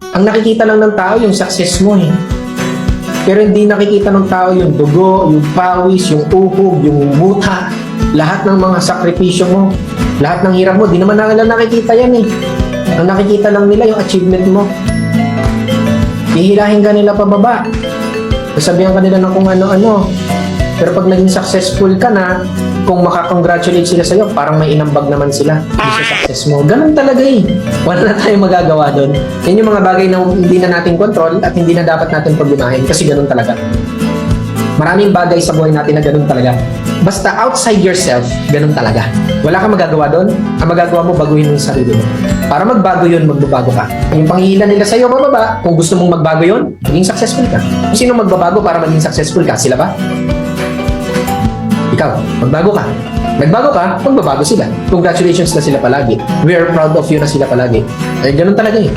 Ang nakikita lang ng tao yung success mo eh. Pero hindi nakikita ng tao yung dugo, yung pawis, yung uhog, yung muta, lahat ng mga sakripisyo mo, lahat ng hirap mo, di naman nila nakikita yan eh. Ang nakikita lang nila yung achievement mo. Hihilahin ka nila pababa. Sasabihan ka nila ng kung ano-ano. Pero pag naging successful ka na, kung makakongratulate sila sa'yo, parang may inambag naman sila sa success mo. Ganun talaga eh. Wala na tayong magagawa doon. Yan yung mga bagay na hindi na natin control at hindi na dapat natin problemahin kasi ganun talaga. Maraming bagay sa buhay natin na ganun talaga. Basta outside yourself, ganun talaga. Wala kang magagawa doon. Ang magagawa mo, baguhin mo yung sarili mo. Para magbago yun, magbabago ka. Yung panghihilan nila sa'yo, mababa. Kung gusto mong magbago yun, maging successful ka. Kung sino magbabago para maging successful ka? Sila ba? Ikaw, magbago ka. Nagbago ka, magbabago sila. Congratulations na sila palagi. We are proud of you na sila palagi. Eh, ganun talaga eh.